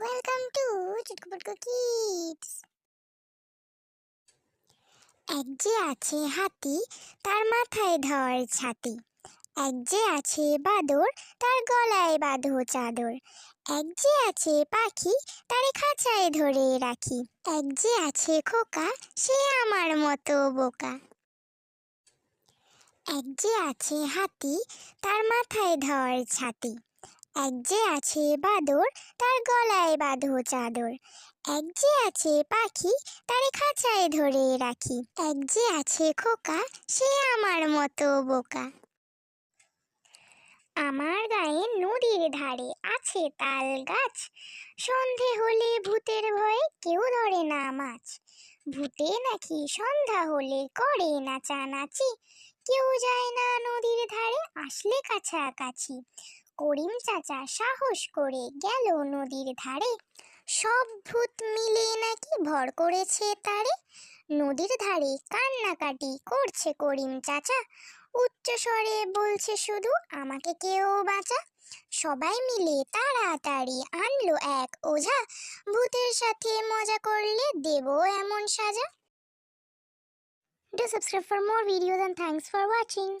Welcome to চুটকুপুটকু kids এক যে আছে হাতি, তার মাথায় ধর ছাতি। এক যে আছে বাদর, তার গলায় বাঁধো চাদর। এক যে আছে পাখি, তারে খাঁচায় ধরে রাখি। এক যে আছে খোকা, সে আমার মতো বোকা। এক যে আছে হাতি, তার মাথায় ধর ছাতি। এক যে আছে বাদর, তার গলায় বাঁধো চাদর। এক যে আছে পাখি, তারে খাঁচায় ধরে রাখি। এক যে আছে খোকা, সে আমার মতো বোকা। আমার গায়ে নদীর ধারে আছে তাল গাছ। সন্ধে হলে ভূতের ভয়ে কেউ ধরে না মাছ। ভূতে নাকি সন্ধ্যা হলে করে নাচানাচি কেউ যায় না নদীর ধারে, আসলে কাছাকাছি। করিম চাচা সাহস করে গেল নদীর ধারে। সব ভূত মিলে নাকি ভর করেছে তারে। নদীর ধারে কান্নাকাটি করছে করিম চাচা। উচ্চ স্বরে বলছে, শুধু আমাকে কেউ বাঁচা। সবাই মিলে তাড়াতাড়ি আনলো এক ওঝা। ভূতের সাথে মজা করলে দেবো এমন সাজা। Do subscribe for more videos and thanks for watching.